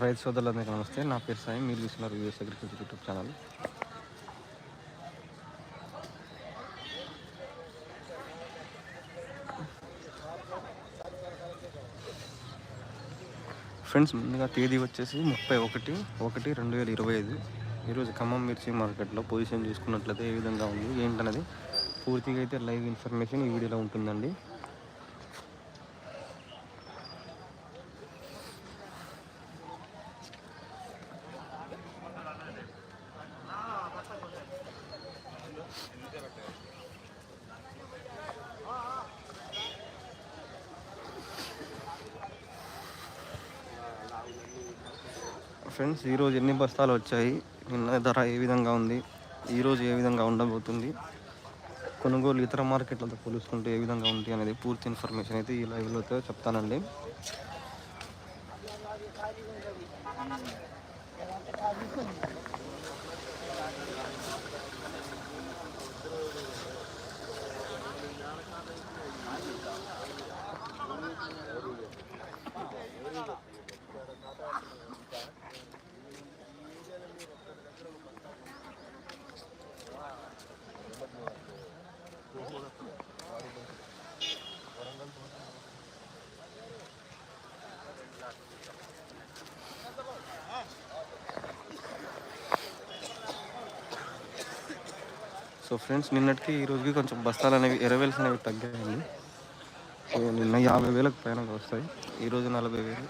రైతు సోదరులందరికీ నమస్తే. నా పేరు సాయి. మీరు చూస్తున్నారు US agriculture YouTube channel. Friends ముందుగా తేదీ వచ్చేసి ముప్పై ఒకటి ఒకటి రెండు వేల ఇరవై ఐదు. ఈరోజు ఖమ్మం మిర్చి మార్కెట్లో పొజిషన్ చూసుకున్నట్లయితే ఏ విధంగా ఉంది ఏంటన్నది పూర్తిగా అయితే లైవ్ ఇన్ఫర్మేషన్ ఈ వీడియోలో ఉంటుందండి. ఫ్రెండ్స్ ఈరోజు ఎన్ని బస్తాలు వచ్చాయి? నిన్న ధర ఏ విధంగా ఉంది? ఈరోజు ఏ విధంగా ఉండబోతుంది? కొనుగోలు ఇతర మార్కెట్లతో పోలుసుకుంటే ఏ విధంగా ఉంది అనేది పూర్తి ఇన్ఫర్మేషన్ అయితే ఈ లైవ్లో చెప్తానండి. సో ఫ్రెండ్స్ నిన్నటికి ఈ రోజుకి కొంచెం బస్తాలు అనేవి ఎరవేల్స్ అనేవి తగ్గాయండి. సో నిన్న యాభై వేలకు పైన వస్తాయి. ఈరోజు నలభై వేలు.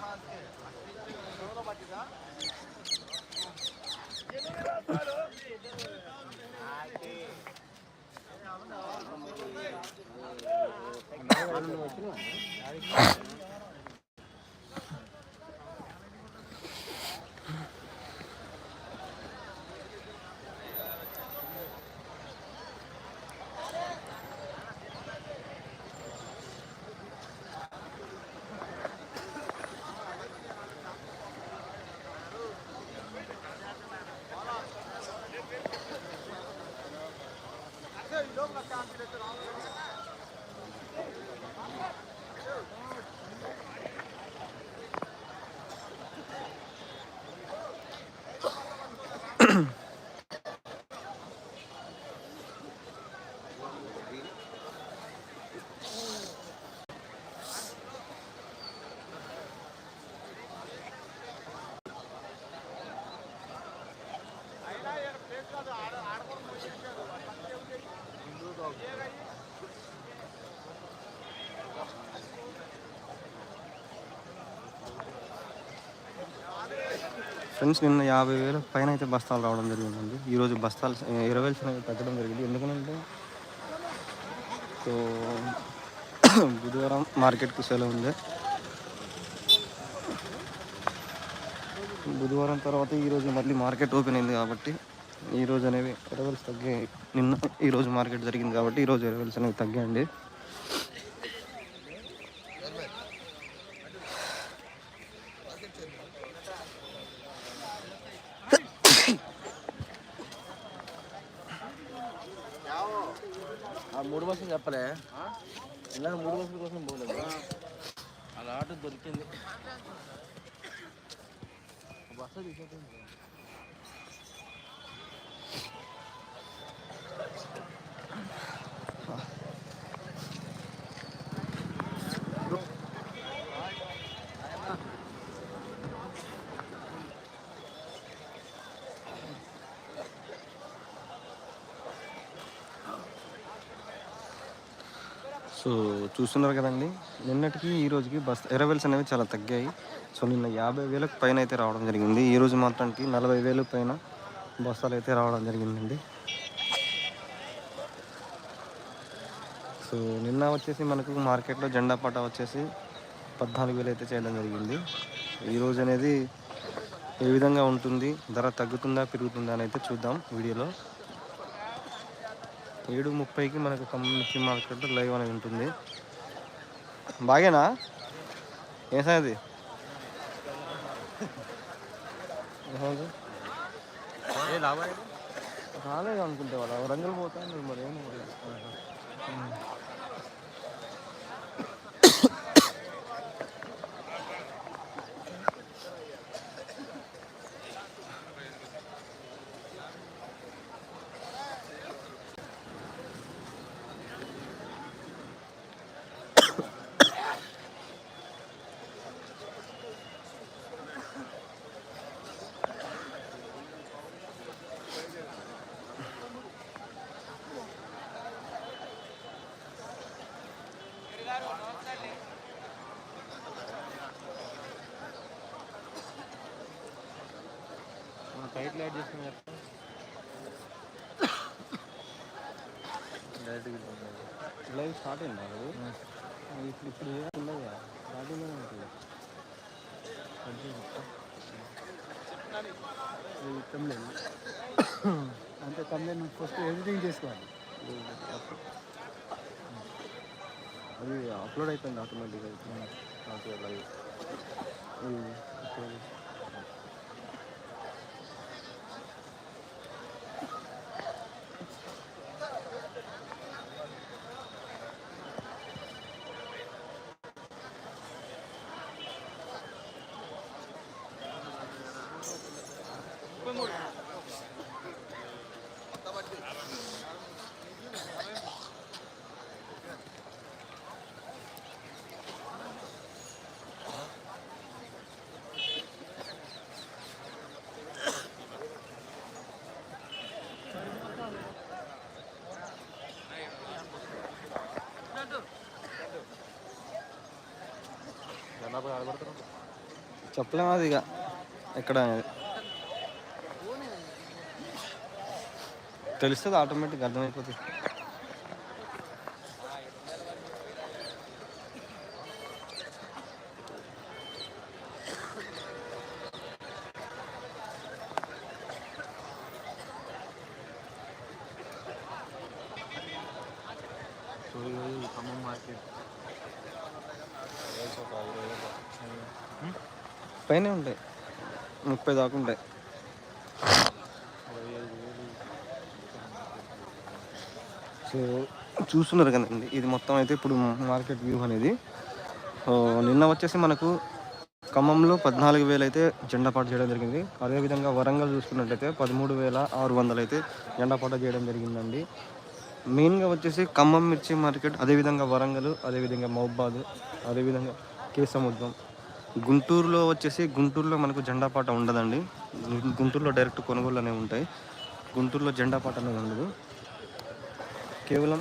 biletleri alıyoruz. ఫ్రెండ్స్ నిన్న యాభై వేల పైన అయితే బస్తాలు రావడం జరిగిందండి. ఈరోజు బస్తాలు ఇరవై వేలు అనేవి తగ్గడం జరిగింది. ఎందుకంటే సో బుధవారం మార్కెట్కి సెలవు ఉంది. బుధవారం తర్వాత ఈరోజు మళ్ళీ మార్కెట్ ఓపెన్ అయింది కాబట్టి ఈరోజు అనేవి ఇరవై తగ్గాయి నిన్న ఈరోజు మార్కెట్ జరిగింది కాబట్టి ఈరోజు ఇరవైలు అనేవి తగ్గాయండి. సో చూస్తున్నారు కదండి. నిన్నటికి ఈ రోజుకి బస్ ఎరవెల్స్ అనేవి చాలా తగ్గాయి. సో నిన్న యాభై వేలకు పైన అయితే రావడం జరిగింది. ఈ రోజు మాత్రానికి నలభై వేలు పైన బస్తాలు అయితే రావడం జరిగిందండి. సో నిన్న వచ్చేసి మనకు మార్కెట్లో జెండా పాట వచ్చేసి పద్నాలుగు వేలు అయితే చేయడం జరిగింది. ఈరోజు అనేది ఏ విధంగా ఉంటుంది? ధర తగ్గుతుందా పెరుగుతుందా అని అయితే చూద్దాం వీడియోలో. ఏడు ముప్పైకి మనకు కమ్యూనిటీ మార్కెట్ లైవ్ అనేది ఉంటుంది. బాగేనా? ఏ సంగతి? రాలేదు అనుకుంటే వాళ్ళ రంగులు పోతాయి మరి ఏమో టైట్ లైట్ చేసుకుని డైరెక్ట్ లైవ్ స్టార్ట్ అయిందా అది? ఇప్పుడు ఇప్పుడు ఉండదు? స్టార్టింగ్ ఉంటుంది తమిళ అంటే నువ్వు ఫస్ట్ ఎడిటింగ్ చేసుకోవాలి. అది అప్లోడ్ అయిపోయింది ఆటోమేటిక్గా. లైవ్ చెప్పలేము అది ఇక. ఎక్కడ? అనేది తెలుస్తుంది ఆటోమేటిక్ అర్థమైపోతుంది. మార్కెట్ పైన ఉంటాయి. ముప్పై దాకా ఉంటాయి. సో చూస్తున్నారు కదండి. ఇది మొత్తం అయితే ఇప్పుడు మార్కెట్ వ్యూ అనేది. నిన్న వచ్చేసి మనకు ఖమ్మంలో పద్నాలుగు వేలు అయితే జెండా పాట చేయడం జరిగింది. అదేవిధంగా వరంగల్ చూసుకున్నట్లయితే పదమూడు వేల ఆరు వందలు అయితే జెండా పాట చేయడం జరిగిందండి. మెయిన్గా వచ్చేసి ఖమ్మం మిర్చి మార్కెట్ అదేవిధంగా వరంగల్ అదేవిధంగా మహబాద్ అదేవిధంగా కేసముద్రం గుంటూరులో వచ్చేసి గుంటూరులో మనకు జెండా పాట ఉండదండి. గుంటూరులో డైరెక్ట్ కొనుగోలు అనేవి ఉంటాయి. గుంటూరులో జెండా పాట అనేది ఉండదు. కేవలం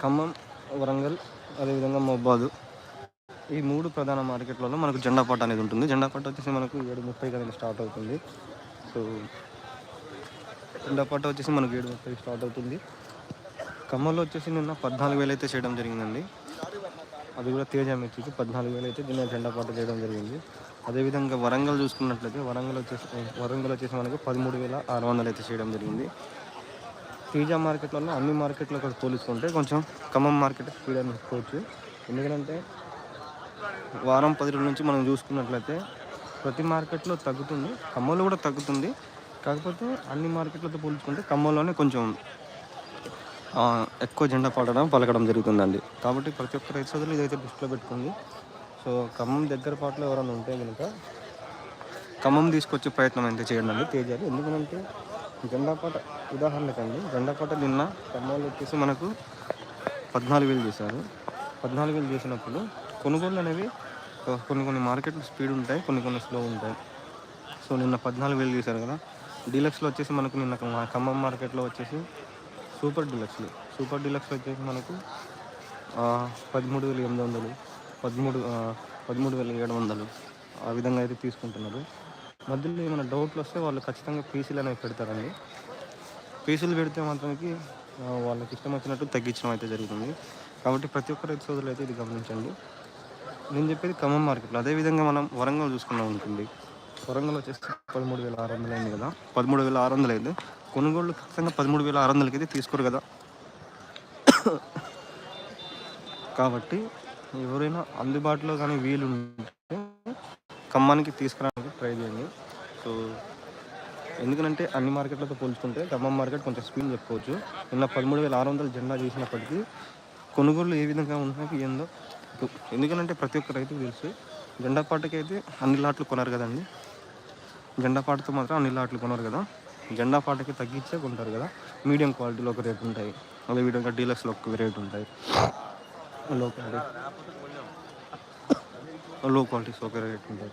ఖమ్మం వరంగల్ అదేవిధంగా మహబాద్ ఈ మూడు ప్రధాన మార్కెట్లలో మనకు జెండా పాట అనేది ఉంటుంది. జెండా పాట వచ్చేసి మనకు ఏడు ముప్పై కదా స్టార్ట్ అవుతుంది. సో జెండా వచ్చేసి మనకు ఏడు ముప్పై స్టార్ట్ అవుతుంది. ఖమ్మంలో వచ్చేసి నిన్న పద్నాలుగు వేలు అయితే చేయడం జరిగిందండి. అది కూడా తేజ మిర్చికి పద్నాలుగు వేలు అయితే నిన్న జెండా పాట చేయడం జరిగింది. అదేవిధంగా వరంగల్ చూసుకున్నట్లయితే వరంగల్ వచ్చేసి వరంగల్ వచ్చేసి మనకు పదమూడు వేల ఆరు వందలు అయితే చేయడం జరిగింది. తేజ మార్కెట్లలో అన్ని మార్కెట్లో కూడా కొంచెం ఖమ్మం మార్కెట్ స్పీడ్ అని చెప్పుకోవచ్చు ఎందుకంటే వారం పది రోజుల నుంచి మనం చూసుకున్నట్లయితే ప్రతి మార్కెట్లో తగ్గుతుంది ఖమ్మంలో కూడా తగ్గుతుంది. కాకపోతే అన్ని మార్కెట్లతో పోల్చుకుంటే ఖమ్మంలోనే కొంచెం ఎక్కువ జెండా పాడడం పలకడం జరుగుతుందండి. కాబట్టి ప్రతి ఒక్క రైతు సోదరులు ఇదైతే దృష్టిలో పెట్టుకుంది సో ఖమ్మం దగ్గర పాటలో ఎవరైనా ఉంటే కనుక ఖమ్మం తీసుకొచ్చే ప్రయత్నం అయితే చేయండి అండి తేజాలు ఎందుకంటే జెండా పాట ఉదాహరణకండి జెండా నిన్న కర్నూలు వచ్చేసి మనకు పద్నాలుగు వేలు చేశారు. పద్నాలుగు వేలు చేసినప్పుడు కొనుగోళ్ళు అనేవి కొన్ని కొన్ని మార్కెట్లు స్పీడ్ ఉంటాయి కొన్ని కొన్ని స్లో ఉంటాయి. సో నిన్న పద్నాలుగు వేలు చేశారు కదా. డీలక్స్లో వచ్చేసి మనకు నిన్న ఖమ్మం మార్కెట్లో వచ్చేసి సూపర్ డీలక్స్లు. సూపర్ డీలక్స్లో వచ్చేసి మనకు పదమూడు వేల ఎనిమిది వందలు పదమూడు పదమూడు వేల ఏడు వందలు ఆ విధంగా అయితే తీసుకుంటున్నారు. మధ్యలో ఏమైనా డౌట్లు వస్తే వాళ్ళు ఖచ్చితంగా పీసీలు అనేవి పెడతారండి. ఫీజులు పెడితే మాత్రానికి వాళ్ళకి ఇష్టం వచ్చినట్టు తగ్గించడం అయితే జరుగుతుంది. కాబట్టి ప్రతి ఒక్క రైతు సోదరులు అయితే ఇది గమనించండి. నేను చెప్పేది ఖమ్మం మార్కెట్లో. అదేవిధంగా మనం వరంగల్ చూసుకున్నాం ఉంటుంది వరంగల్ వచ్చేసి పదమూడు వేల ఆరు వందలు అయింది కదా. పదమూడు వేల ఆరు వందలు అయింది కొనుగోళ్ళు ఖచ్చితంగా పదమూడు వేల ఆరు వందలకి అయితే తీసుకోరు కదా. కాబట్టి ఎవరైనా అందుబాటులో కానీ వీలు ఉంటే ఖమ్మానికి తీసుకురావడానికి ట్రై చేయండి. సో ఎందుకంటే అన్ని మార్కెట్లతో పోల్చుకుంటే ఖమ్మం మార్కెట్ కొంచెం స్పీడ్ చెప్పుకోవచ్చు. నిన్న పదమూడు వేల ఆరు వందలు జెండా చేసినప్పటికీ కొనుగోలు ఏ విధంగా ఉన్నాయి ఏందో ఎందుకంటే ప్రతి ఒక్క రైతుకు తెలుసు జెండా పాటకి అయితే అన్ని లాట్లు కొనరు కదండి. జెండా పాటతో మాత్రం అన్ని లాట్లు కొనరు కదా. జెండా పాటకి తగ్గించే కొంటారు కదా. మీడియం క్వాలిటీలో ఒక రేట్ ఉంటాయి. అదే విధంగా డీలక్స్లో ఒక రేట్ ఉంటాయి. లో క్వాలిటీ. లో క్వాలిటీస్ ఒక రేట్ ఉంటాయి.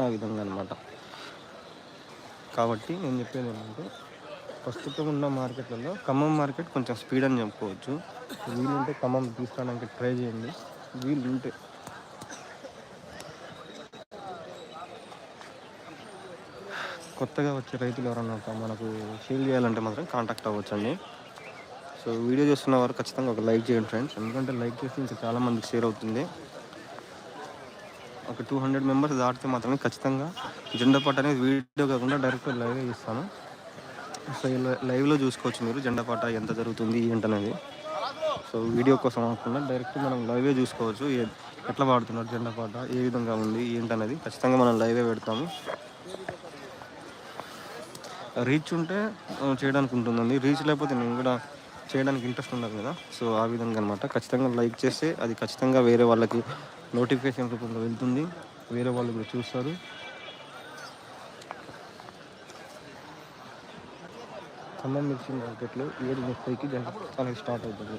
ఆ విధంగా అనమాట కాబట్టి నేను చెప్పేది ఏంటంటే ప్రస్తుతం ఉన్న మార్కెట్లలో ఖమ్మం మార్కెట్ కొంచెం స్పీడ్ అని చెప్పుకోవచ్చు. వీలుంటే ఖమ్మం తీసుకోవడానికి ట్రై చేయండి. వీలు ఉంటే కొత్తగా వచ్చే రైతులు ఎవరన్నా మనకు సేల్ చేయాలంటే మాత్రం కాంటాక్ట్ అవ్వచ్చండి. సో వీడియో చూస్తున్న వారు ఖచ్చితంగా ఒక లైక్ చేయండి ఫ్రెండ్స్. ఎందుకంటే లైక్ చేస్తే ఇంకా చాలామందికి షేర్ అవుతుంది. ఒక టూ హండ్రెడ్ మెంబర్స్ దాటితే మాత్రమే ఖచ్చితంగా జెండా పాట అనేది వీడియో కాకుండా డైరెక్ట్ లైవ్ ఇస్తాను. సో ఈ లైవ్లో చూసుకోవచ్చు మీరు జెండా పాట ఎంత జరుగుతుంది ఏంటనేది సో వీడియో కోసం కాకుండా డైరెక్ట్ మనం లైవే చూసుకోవచ్చు. ఏ- ఎట్లా పాడుతున్నారు జెండా పాట ఏ విధంగా ఉంది ఏంటనేది ఖచ్చితంగా మనం లైవే పెడతాము. రీచ్ ఉంటే చేయడానికి ఉంటుందండి. రీచ్ లేకపోతే నేను కూడా చేయడానికి ఇంట్రెస్ట్ ఉండదు కదా. సో ఆ విధంగా అనమాట ఖచ్చితంగా లైక్ చేస్తే అది ఖచ్చితంగా వేరే వాళ్ళకి నోటిఫికేషన్ రూపంలో వెళ్తుంది. వేరే వాళ్ళు కూడా చూస్తారు. ఖమ్మం మిర్చి మార్కెట్లో ఏడు ముప్పైకి జన తనకి స్టార్ట్ అవుతుంది.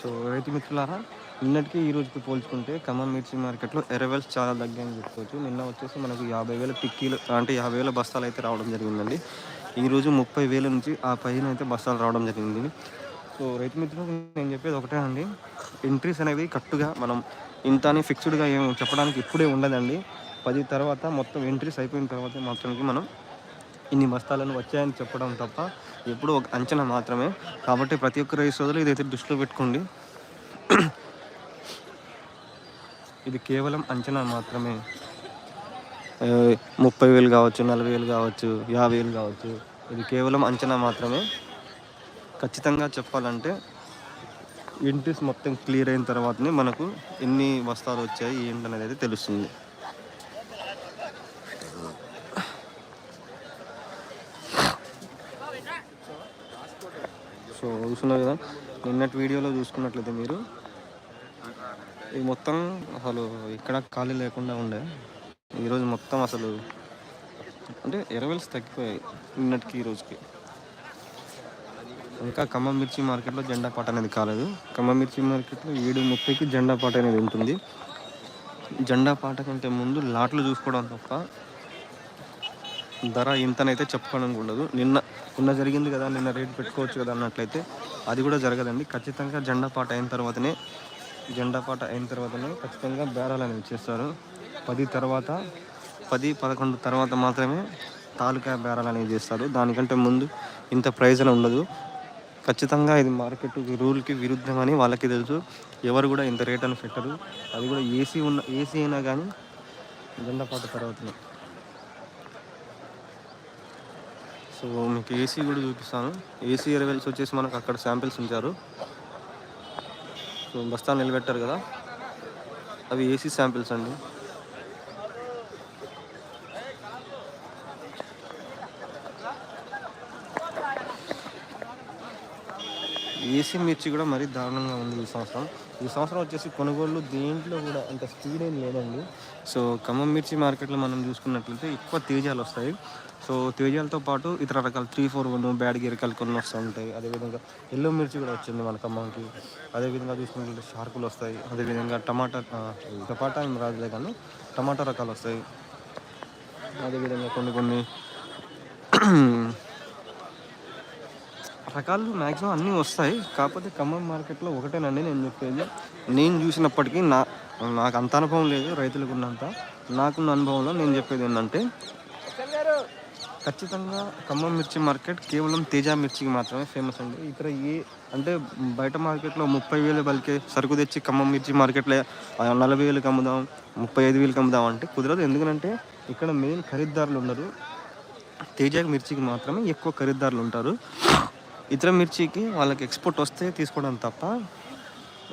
సో రైతు మిత్రులారా నిన్నటికి ఈ రోజుకి పోల్చుకుంటే ఖమ్మం మిర్చి మార్కెట్లో ఎరవేల్స్ చాలా తగ్గాయని చెప్పుకోవచ్చు. నిన్న వచ్చేసి మనకు యాభై వేల టిక్కీలు అంటే యాభై వేల బస్తాలు అయితే రావడం జరిగిందండి. ఈ రోజు ముప్పై వేల నుంచి ఆ పైన అయితే బస్తాలు రావడం జరిగింది. సో రైతు మిత్రులకు నేను చెప్పేది ఒకటే అండి. ఎంట్రీస్ అనేవి కరెక్ట్గా మనం ఇంత అని ఫిక్స్డ్గా ఏం చెప్పడానికి ఇప్పుడే ఉండదండి. పది తర్వాత మొత్తం ఎంట్రీస్ అయిపోయిన తర్వాత మాత్రానికి మనం ఇన్ని బస్తాలను వచ్చాయని చెప్పడం తప్ప ఎప్పుడూ ఒక అంచనా మాత్రమే. కాబట్టి ప్రతి ఒక్క రైతు సోదరులు ఇదైతే దృష్టిలో పెట్టుకోండి. ఇది కేవలం అంచనా మాత్రమే. ముప్పై వేలు కావచ్చు నలభై వేలు కావచ్చు యాభై వేలు కావచ్చు ఇది కేవలం అంచనా మాత్రమే. ఖచ్చితంగా చెప్పాలంటే ఎంట్రీస్ మొత్తం క్లియర్ అయిన తర్వాతనే మనకు ఎన్ని వస్తాలు వచ్చాయి ఏంటనేది అయితే తెలుస్తుంది. సో చూస్తున్నారు కదా నిన్నటి వీడియోలో చూసుకున్నట్లయితే మీరు ఇది మొత్తం అసలు ఇక్కడ ఖాళీ లేకుండా ఉండే. ఈరోజు మొత్తం అసలు అంటే ఎరవెల్స్ తగ్గిపోయాయి నిన్నటికి ఈ రోజుకి. ఇంకా ఖమ్మం మిర్చి మార్కెట్లో జెండా పాట అనేది కాలేదు. ఖమ్మం మిర్చి మార్కెట్లో ఏడు ముప్పైకి జెండా పాట అనేది ఉంటుంది. జెండా పాట కంటే ముందు లాట్లు చూసుకోవడం తప్ప ధర ఇంతనైతే చెప్పుకోవడానికి ఉండదు. నిన్న నిన్న జరిగింది కదా నిన్న రేట్ పెట్టుకోవచ్చు కదా అన్నట్లయితే అది కూడా జరగదండి. ఖచ్చితంగా జెండా పాట అయిన తర్వాతనే జెండా పాట అయిన తర్వాతనే ఖచ్చితంగా బేరాలు అనేవి చేస్తారు. పది తర్వాత పది పదకొండు తర్వాత మాత్రమే తాలూకా బేరాలు అనేవి చేస్తారు. దానికంటే ముందు ఇంత ప్రైజ్ అని ఉండదు. ఖచ్చితంగా ఇది మార్కెట్ రూల్కి విరుద్ధమని వాళ్ళకి తెలుసు. ఎవరు కూడా ఇంత రేట్ అని పెట్టరు. అది కూడా ఏసీ ఉన్న ఏసీ అయినా కానీ జెండా పాట తర్వాతనే. సో మీకు ఏసీ కూడా చూపిస్తాను. ఏసీ ఎరవెల్స్ వచ్చేసి మనకు అక్కడ శాంపిల్స్ ఉంచారు. బస్తాలు నిలబెట్టారు కదా. అవి ఏసీ శాంపిల్స్ అండి. ఏసీ మిర్చి కూడా మరీ దారుణంగా ఉంది ఈ సంవత్సరం. ఈ సంవత్సరం వచ్చేసి కొనుగోళ్ళు దేంట్లో కూడా అంత స్పీడ్ ఏం లేదండి. సో ఖమ్మం మిర్చి మార్కెట్లో మనం చూసుకున్నట్లయితే ఎక్కువ తేజాలు వస్తాయి. సో తేజాలతో పాటు ఇతర రకాల త్రీ ఫోర్ వన్ బ్యాడ్ గిరికలు కొన్ని వస్తూ ఉంటాయి. అదేవిధంగా ఎల్లో మిర్చి కూడా వచ్చింది మన ఖమ్మంకి. అదేవిధంగా చూసుకుంటే షార్కులు వస్తాయి. అదేవిధంగా టమాటా టమాటా ఏం రాదులే కానీ టమాటా రకాలు వస్తాయి. అదేవిధంగా కొన్ని కొన్ని రకాలు మ్యాక్సిమం అన్నీ వస్తాయి. కాకపోతే ఖమ్మం మార్కెట్లో ఒకటేనండి నేను చెప్పేది. నేను చూసినప్పటికీ నా నాకు అంత అనుభవం లేదు రైతులకు ఉన్నంత. నాకున్న అనుభవంలో నేను చెప్పేది ఏంటంటే ఖచ్చితంగా ఖమ్మం మిర్చి మార్కెట్ కేవలం తేజ మిర్చికి మాత్రమే ఫేమస్ అండి. ఇక్కడ ఏ అంటే బయట మార్కెట్లో ముప్పై వేలు బలికే సరుకు తెచ్చి ఖమ్మం మిర్చి మార్కెట్లో నలభై వేలకు అమ్ముదాం ముప్పై ఐదు వేలకు అమ్ముదాం అంటే కుదరదు. ఎందుకంటే ఇక్కడ మెయిన్ ఖరీదారులు ఉండరు. తేజ మిర్చికి మాత్రమే ఎక్కువ ఖరీదారులు ఉంటారు. ఇతర మిర్చికి వాళ్ళకి ఎక్స్పోర్ట్ వస్తే తీసుకోవడం తప్ప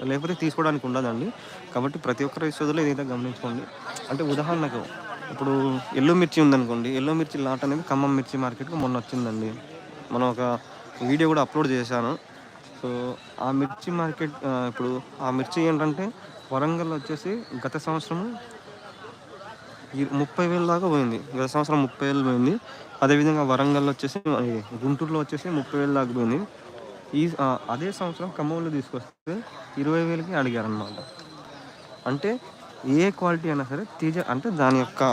లేకపోతే తీసుకోవడానికి ఉండదండి. కాబట్టి ప్రతి ఒక్కరి రైతు సోదరులు ఏదైతే గమనించుకోండి. అంటే ఉదాహరణకు ఇప్పుడు ఎల్లో మిర్చి ఉందనుకోండి ఎల్లో మిర్చి లాట్ అనేది ఖమ్మం మిర్చి మార్కెట్కి మొన్న వచ్చిందండి. మనం ఒక వీడియో కూడా అప్లోడ్ చేశాను. సో ఆ మిర్చి మార్కెట్ ఇప్పుడు ఆ మిర్చి ఏంటంటే వరంగల్ వచ్చేసి గత సంవత్సరం ముప్పై వేలు దాకా పోయింది. గత సంవత్సరం ముప్పై వేలు పోయింది. అదేవిధంగా వరంగల్ వచ్చేసి గుంటూరులో వచ్చేసి ముప్పై వేలు దాకా పోయింది. ఈ అదే సంవత్సరం ఖమ్మంలో తీసుకొస్తే ఇరవై వేలకి అడిగారనమాట అంటే ఏ క్వాలిటీ అయినా సరే తేజ అంటే దాని యొక్క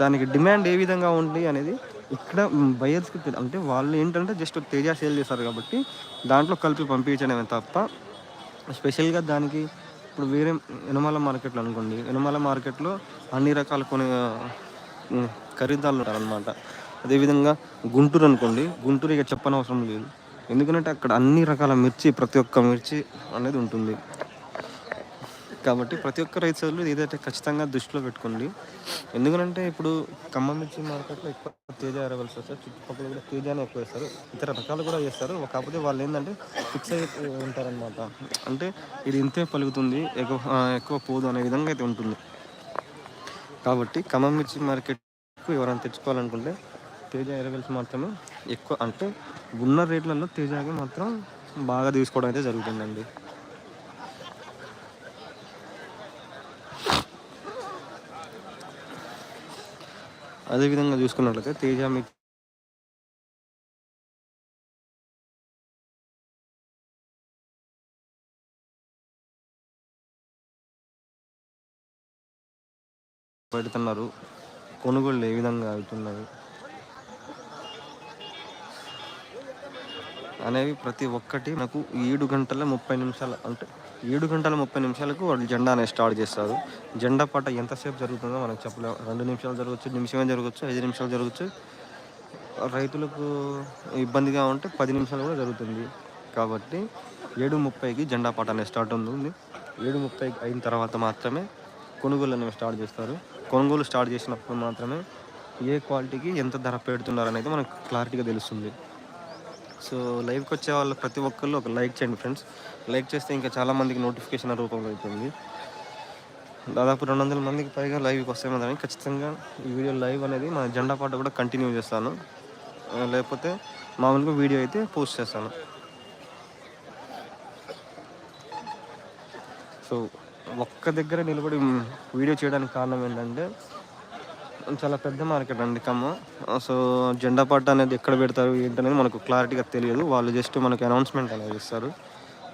దానికి డిమాండ్ ఏ విధంగా ఉంది అనేది ఇక్కడ బయర్స్కి అంటే వాళ్ళు ఏంటంటే జస్ట్ తేజ సేల్ చేస్తారు కాబట్టి దాంట్లో కలిపి పంపించడమే తప్ప స్పెషల్గా దానికి ఇప్పుడు వేరే యనమాల మార్కెట్లో అనుకోండి యనమాల మార్కెట్లో అన్ని రకాల కొన్ని ఉమ్, ఖరీదాలు ఉంటారనమాట అదేవిధంగా గుంటూరు అనుకోండి గుంటూరు ఇక చెప్పనవసరం లేదు. ఎందుకంటే అక్కడ అన్ని రకాల మిర్చి ప్రతి ఒక్క మిర్చి అనేది ఉంటుంది. కాబట్టి ప్రతి ఒక్క రైతు సోదరులు ఏదైతే ఖచ్చితంగా దృష్టిలో పెట్టుకోండి. ఎందుకంటే ఇప్పుడు ఖమ్మం మిర్చి మార్కెట్లో ఎక్కువ తేజ అరవల్సి వస్తారు చుట్టుపక్కల కూడా తేజానే ఎక్కువ వేస్తారు. ఇతర రకాలు కూడా వేస్తారు. కాకపోతే వాళ్ళు ఏంటంటే ఫిక్స్ అయి ఉంటారనమాట అంటే ఇది ఇంతే పలుకుతుంది. ఎక్కువ ఎక్కువ పోదు అనే విధంగా అయితే ఉంటుంది. కాబట్టి ఖమ్మం మిర్చి మార్కెట్కు ఎవరైనా తెచ్చుకోవాలనుకుంటే తేజ ఎరవెల్స్ మాత్రమే ఎక్కువ అంటే ఉన్న రేట్లలో తేజాకి మాత్రం బాగా తీసుకోవడం అయితే జరుగుతుందండి. అదేవిధంగా చూసుకున్నట్లయితే తేజ మీకు పెడుతున్నారు. కొనుగోళ్ళు ఏ విధంగా అవుతున్నాయి? అనేవి ప్రతి ఒక్కటి నాకు ఏడు గంటల ముప్పై నిమిషాలు అంటే ఏడు గంటల ముప్పై నిమిషాలకు వాళ్ళు జెండా అనేది స్టార్ట్ చేస్తారు. జెండా పాట ఎంతసేపు జరుగుతుందో మనం చెప్పలేము రెండు నిమిషాలు జరగచ్చు నిమిషమే జరగచ్చు ఐదు నిమిషాలు జరగచ్చు. రైతులకు ఇబ్బందిగా ఉంటే పది నిమిషాలు కూడా జరుగుతుంది. కాబట్టి ఏడు ముప్పైకి జెండా పాట అనేది స్టార్ట్ అవుతుంది. ఏడు ముప్పై అయిన తర్వాత మాత్రమే కొనుగోలు అనేవి స్టార్ట్ చేస్తారు. కొనుగోలు స్టార్ట్ చేసినప్పుడు మాత్రమే ఏ క్వాలిటీకి ఎంత ధర పెడుతున్నారు అనేది మనకు క్లారిటీగా తెలుస్తుంది. సో లైవ్కి వచ్చే వాళ్ళు ప్రతి ఒక్కళ్ళు ఒక లైక్ చేయండి ఫ్రెండ్స్. లైక్ చేస్తే ఇంకా చాలామందికి నోటిఫికేషన్ రూపంలో అవుతుంది దాదాపు రెండు వందల మందికి పైగా లైవ్కి వస్తాయి ఖచ్చితంగా ఈ వీడియో లైవ్ అనేది మన జెండా పాట కూడా కంటిన్యూ చేస్తాను. లేకపోతే మామూలుగా వీడియో అయితే పోస్ట్ చేస్తాను. సో ఒక్క దగ్గర నిలబడి వీడియో చేయడానికి కారణం ఏంటంటే చాలా పెద్ద మార్కెట్ అండి ఖమ్మం సో జెండా పాట అనేది ఎక్కడ పెడతారు ఏంటనేది మనకు క్లారిటీగా తెలియదు. వాళ్ళు జస్ట్ మనకు అనౌన్స్మెంట్ అనేది ఇస్తారు.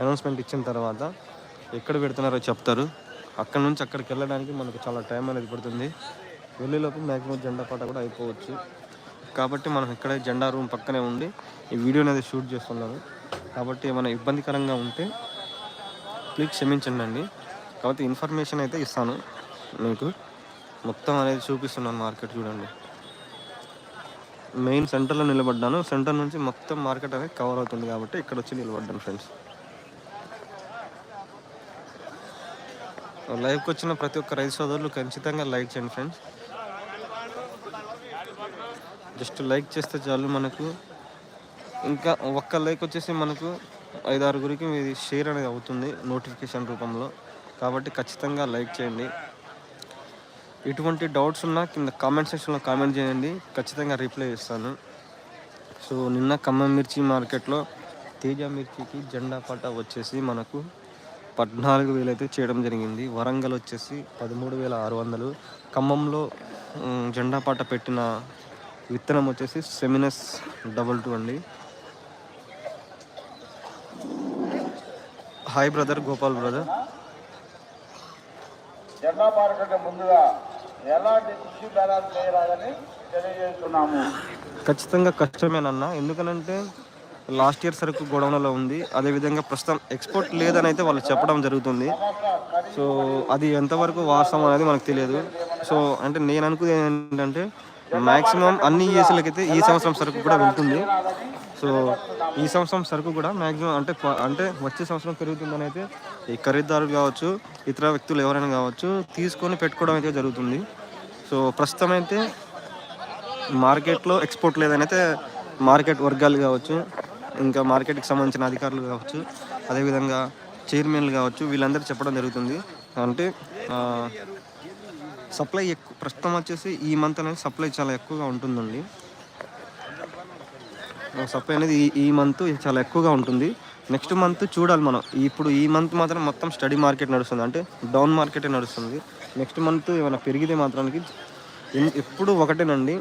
అనౌన్స్మెంట్ ఇచ్చిన తర్వాత ఎక్కడ పెడుతున్నారో చెప్తారు. అక్కడ నుంచి అక్కడికి వెళ్ళడానికి మనకు చాలా టైం అనేది పడుతుంది. వెళ్ళేలోపు మ్యాక్సిమం జెండా పాట కూడా అయిపోవచ్చు. కాబట్టి మనం ఇక్కడే జెండా రూమ్ పక్కనే ఉండి ఈ వీడియో అనేది షూట్ చేస్తున్నాను కాబట్టి ఏమైనా ఇబ్బందికరంగా ఉంటే ప్లీజ్ క్షమించండి అండి. కాబట్టి ఇన్ఫర్మేషన్ అయితే ఇస్తాను మీకు. మొత్తం అనేది చూపిస్తున్నాను మార్కెట్ చూడండి. మెయిన్ సెంటర్లో నిలబడ్డాను. సెంటర్ నుంచి మొత్తం మార్కెట్ అనేది కవర్ అవుతుంది కాబట్టి ఇక్కడ వచ్చి నిలబడ్డాను ఫ్రెండ్స్. లైవ్కి వచ్చిన ప్రతి ఒక్క రైతు సోదరులు ఖచ్చితంగా లైక్ చేయండి ఫ్రెండ్స్. జస్ట్ లైక్ చేస్తే చాలు మనకు. ఇంకా ఒక్క లైక్ వచ్చేసి మనకు ఐదు ఆరుగురికి ఇది షేర్ అనేది అవుతుంది నోటిఫికేషన్ రూపంలో. కాబట్టి ఖచ్చితంగా లైక్ చేయండి. ఎటువంటి డౌట్స్ ఉన్నా కింద కామెంట్ సెక్షన్లో కామెంట్ చేయండి. ఖచ్చితంగా రిప్లై ఇస్తాను. సో నిన్న ఖమ్మం మిర్చి మార్కెట్లో తేజ మిర్చికి జెండా పట్ట వచ్చేసి మనకు పద్నాలుగు వేలు అయితే చేయడం జరిగింది. వరంగల్ వచ్చేసి పదమూడు వేల ఆరు వందలు. ఖమ్మంలో జెండా పాట పెట్టిన విత్తనం వచ్చేసి సెమినస్ డబల్ టూ అండి. Hi brother Gopal brother. జెండా ముందుగా ఎలాంటి కృషి చేయరాదని తెలియజేస్తున్నాము. ఖచ్చితంగా కష్టమేనన్న. ఎందుకనంటే లాస్ట్ ఇయర్ సరుకు గోడౌన్లో ఉంది. అదేవిధంగా ప్రస్తుతం ఎక్స్పోర్ట్ లేదని అయితే వాళ్ళు చెప్పడం జరుగుతుంది. సో అది ఎంతవరకు వాస్తవం అనేది మనకు తెలియదు. సో అంటే నేను అనుకునేది ఏంటంటే మ్యాక్సిమం అన్ని ఏసీలకైతే ఈ సంవత్సరం సరుకు కూడా వెళ్తుంది. సో ఈ సంవత్సరం సరుకు కూడా మ్యాక్సిమం అంటే అంటే వచ్చే సంవత్సరం పెరుగుతుందని అయితే ఈ ఖరీదారులు కావచ్చు ఇతర వ్యక్తులు ఎవరైనా కావచ్చు తీసుకొని పెట్టుకోవడం అయితే జరుగుతుంది. సో ప్రస్తుతం అయితే మార్కెట్లో ఎక్స్పోర్ట్ లేదని అయితే మార్కెట్ వర్గాలు కావచ్చు ఇంకా మార్కెట్కి సంబంధించిన అధికారులు కావచ్చు అదేవిధంగా చైర్మన్లు కావచ్చు వీళ్ళందరూ చెప్పడం జరుగుతుంది. అంటే సప్లై ఎక్కువ ప్రస్తుతం వచ్చేసి ఈ మంత్ అనేది సప్లై చాలా ఎక్కువగా ఉంటుందండి. సప్లై అనేది ఈ ఈ మంత్ చాలా ఎక్కువగా ఉంటుంది. నెక్స్ట్ మంత్ చూడాలి మనం. ఇప్పుడు ఈ మంత్ మాత్రం మొత్తం స్టడీ మార్కెట్ నడుస్తుంది. అంటే డౌన్ మార్కెటే నడుస్తుంది. నెక్స్ట్ మంత్ ఏమైనా పెరిగితే మాత్రానికి ఎప్పుడు ఒకటేనండి.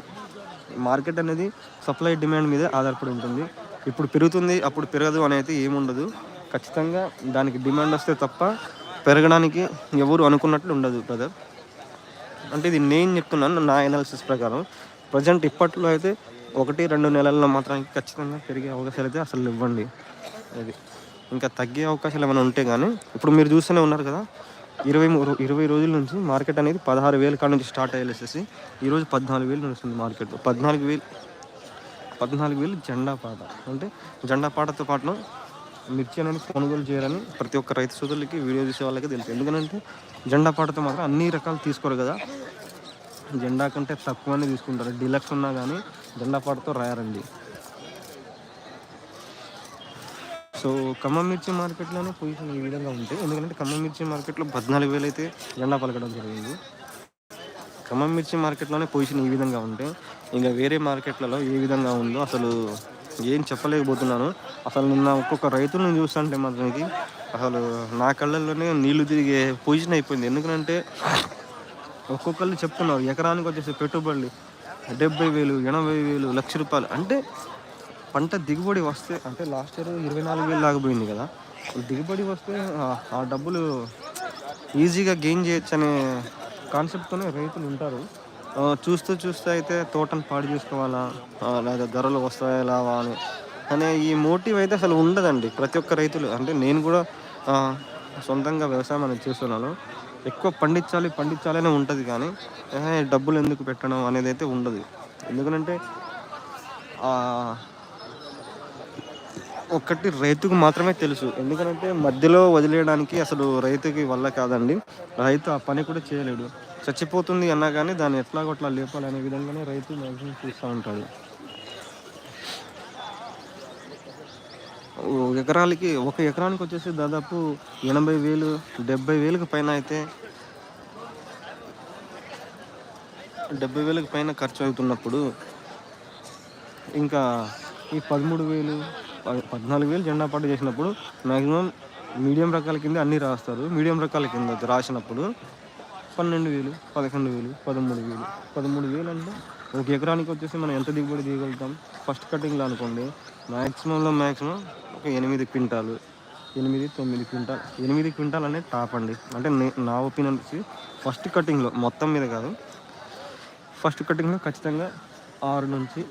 మార్కెట్ అనేది సప్లై డిమాండ్ మీదే ఆధారపడి ఉంటుంది. ఇప్పుడు పెరుగుతుంది అప్పుడు పెరగదు అనేది ఏముండదు. ఖచ్చితంగా దానికి డిమాండ్ వస్తే తప్ప పెరగడానికి ఎవరు అనుకున్నట్లు ఉండదు బ్రదర్. అంటే ఇది నేను చెప్తున్నాను నా ఎనాలిసిస్ ప్రకారం. ప్రజెంట్ ఇప్పట్లో అయితే ఒకటి రెండు నెలల్లో మాత్రానికి ఖచ్చితంగా పెరిగే అవకాశాలు అయితే అసలు ఇవ్వండి. అది. ఇంకా తగ్గే అవకాశాలు ఏమైనా ఉంటే కానీ ఇప్పుడు మీరు చూస్తూనే ఉన్నారు కదా ఇరవై మూడు ఇరవై రోజుల నుంచి మార్కెట్ అనేది పదహారు వేల కాడ నుంచి స్టార్ట్ అయ్యేసేసి ఈరోజు పద్నాలుగు వేలు నడుస్తుంది మార్కెట్. పద్నాలుగు వేలు పద్నాలుగు వేలు జెండా పాట. అంటే జెండా పాటతో పాటు మిర్చి అనేది కొనుగోలు చేయాలని ప్రతి ఒక్క రైతు సోదరులకి వీడియో చూసే వాళ్ళకి తెలుసు. ఎందుకంటే జెండా పాటతో మాత్రం అన్ని రకాలు తీసుకోరు కదా. జెండా కంటే తక్కువనే తీసుకుంటారు. డీలక్స్ ఉన్నా కానీ జెండా పాటతో రాయారండి. సో ఖమ్మం మిర్చి మార్కెట్లోనే పొజిషన్ ఈ విధంగా ఉంటాయి ఎందుకంటే ఖమ్మం మిర్చి మార్కెట్లో పద్నాలుగు వేలు అయితే జెండా పలకడం జరిగింది. ఖమ్మం మిర్చి మార్కెట్లోనే పొజిషన్ ఈ విధంగా ఉంటే ఇంకా వేరే మార్కెట్లలో ఏ విధంగా ఉందో అసలు ఏం చెప్పలేకపోతున్నాను. అసలు నిన్న ఒక్కొక్క రైతులను చూస్తుంటే మాత్రానికి అసలు నా కళ్ళల్లోనే నీళ్ళు తిరిగే పొజిషన్ అయిపోయింది. ఎందుకంటే ఒక్కొక్కళ్ళు చెప్తున్నారు ఎకరానికి వచ్చేసి పెట్టుబడులు డెబ్బై వేలు ఎనభై వేలు లక్ష రూపాయలు. అంటే పంట దిగుబడి వస్తే అంటే లాస్ట్ ఇయర్ ఇరవై నాలుగు వేలు లాగపోయింది కదా. దిగుబడి వస్తే ఆ- డబ్బులు ఈజీగా గెయిన్ చేయొచ్చు అనే కాన్సెప్ట్తోనే రైతులు ఉంటారు. చూస్తూ చూస్తూ అయితే తోటను పాడు చేసుకోవాలా? లేదా ధరలు వస్తాయా లావా అని అనే ఈ మోటివ్ అయితే అసలు ఉండదండి. ప్రతి ఒక్క రైతులు అంటే నేను కూడా సొంతంగా వ్యవసాయం అనేది చేస్తున్నాను. ఎక్కువ పండించాలి పండించాలనే ఉంటుంది కానీ డబ్బులు ఎందుకు పెట్టడం అనేది అయితే ఉండదు. ఎందుకంటే ఒకటి ఒక్కటి రైతుకు మాత్రమే తెలుసు. ఎందుకంటే మధ్యలో వదిలేయడానికి అసలు రైతుకి వల్ల కాదండి. రైతు ఆ పని కూడా చేయలేడు. చచ్చిపోతుంది అన్నా కానీ దాన్ని ఎట్లాగో అట్లా లేపాలి అనే విధంగానే రైతు మ్యాక్సిమం చూస్తూ ఉంటాడు. ఎకరాలకి ఒక ఎకరానికి వచ్చేసి దాదాపు ఎనభై వేలు డెబ్బై వేలకు పైన అయితే డెబ్బై వేలకు పైన ఖర్చు అవుతున్నప్పుడు ఇంకా ఈ పదమూడు వేలు పద్నాలుగు వేలు జెండా పాటు చేసినప్పుడు మ్యాక్సిమం మీడియం రకాల కింద అన్నీ రాస్తారు. మీడియం రకాల కింద రాసినప్పుడు పన్నెండు వేలు పదకొండు వేలు పదమూడు వేలు. పదమూడు వేలు అంటే ఒక ఎకరానికి వచ్చేసి మనం ఎంత దిగుబడి తీయగలుగుతాం? ఫస్ట్ కటింగ్లో అనుకోండి మ్యాక్సిమంలో మ్యాక్సిమం ఒక ఎనిమిది క్వింటాలు. ఎనిమిది తొమ్మిది క్వింటాల్. ఎనిమిది క్వింటాల్ అనేది టాప్ అండి. అంటే నా ఒపీనియన్ వచ్చి ఫస్ట్ కటింగ్లో మొత్తం మీద కాదు. ఫస్ట్ కటింగ్లో ఖచ్చితంగా ఆరు నుంచి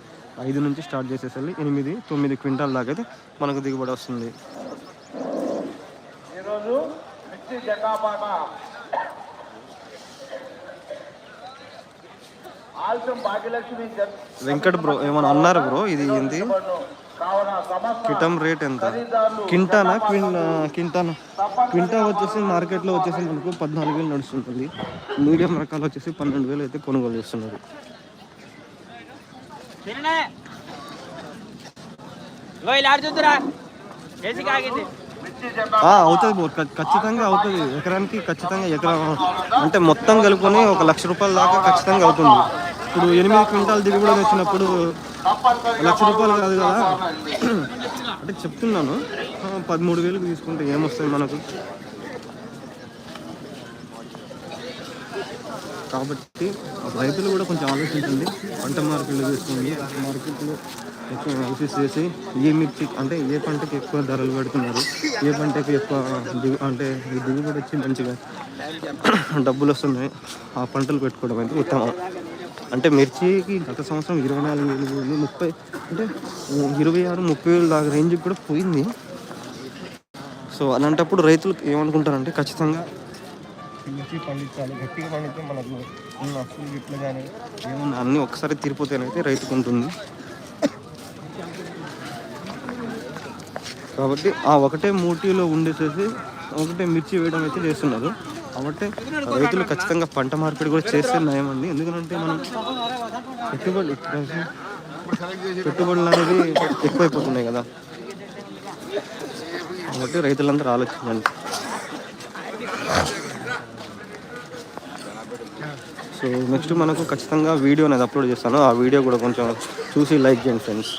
ఐదు నుంచి స్టార్ట్ చేసేసరి ఎనిమిది తొమ్మిది క్వింటాల్ దాకా అయితే మనకు దిగుబడి వస్తుంది. ఈరోజు మిర్చి వెంకట్ బ్రో ఏమన్నా అన్నారు బ్రో? ఇది ఏంది కిటం రేట్ ఎంత? కింటానా? కింటానా? క్వింటా వచ్చేసి మార్కెట్లో వచ్చేసి మనకు పద్నాలుగు వేలు నడుస్తుంది మీడియం రకాలు వచ్చేసి పన్నెండు వేలు అయితే కొనుగోలు చేస్తున్నారు. అవుతుంది బ్రో. ఖచ్చితంగా అవుతుంది. ఎకరానికి ఖచ్చితంగా ఎకరం అంటే మొత్తం కలుపుకొని ఒక లక్ష రూపాయల దాకా ఖచ్చితంగా అవుతుంది. ఇప్పుడు ఎనిమిది క్వింటాల్ దిగుబడి వచ్చినప్పుడు లక్ష రూపాయలు కాదు కదా? అంటే చెప్తున్నాను. పదమూడు వేలకు తీసుకుంటే ఏమొస్తుంది మనకు? కాబట్టి రైతులు కూడా కొంచెం ఆలోచించండి. పంట మార్కెట్లు తీసుకోండి మార్కెట్లో ఎక్కువ అనాలిసిస్ చేసి ఏ మిర్చి అంటే ఏ పంటకి ఎక్కువ ధరలు పెడుతున్నారు? ఏ పంటకి ఎక్కువ దిగు అంటే ఈ దిగుబడి వచ్చి మంచిగా డబ్బులు వస్తున్నాయి. ఆ పంటలు పెట్టుకోవడం అయితే ఉత్తమం. అంటే మిర్చికి గత సంవత్సరం ఇరవై నాలుగు వేలు పోయింది ముప్పై అంటే ఇరవై ఆరు ముప్పై వేలు దాకా రేంజ్కి కూడా పోయింది. సో అలాంటప్పుడు రైతులు ఏమనుకుంటారంటే ఖచ్చితంగా మిర్చి పండించాలి గట్టిగా పండితే మనకు ఉన్న అప్పులు గిట్లు కానీ ఏమన్నా అన్నీ ఒకసారి తీరిపోతేనైతే రైతుకు ఉంటుంది. కాబట్టి ఆ ఒకటే మూటీలో ఉండేసేసి ఒకటే మిర్చి వేయడం అయితే చేస్తున్నారు. కాబట్టి రైతులు ఖచ్చితంగా పంట మార్పిడి కూడా చేస్తే నయమండి. ఎందుకంటే మనం పెట్టుబడి పెట్టుబడులు అనేది ఎక్కువైపోతున్నాయి కదా. కాబట్టి రైతులందరూ ఆలోచించండి. సో నెక్స్ట్ మనకు ఖచ్చితంగా వీడియో అనేది అప్లోడ్ చేస్తాను. ఆ వీడియో కూడా కొంచెం చూసి లైక్ చేయండి ఫ్రెండ్స్.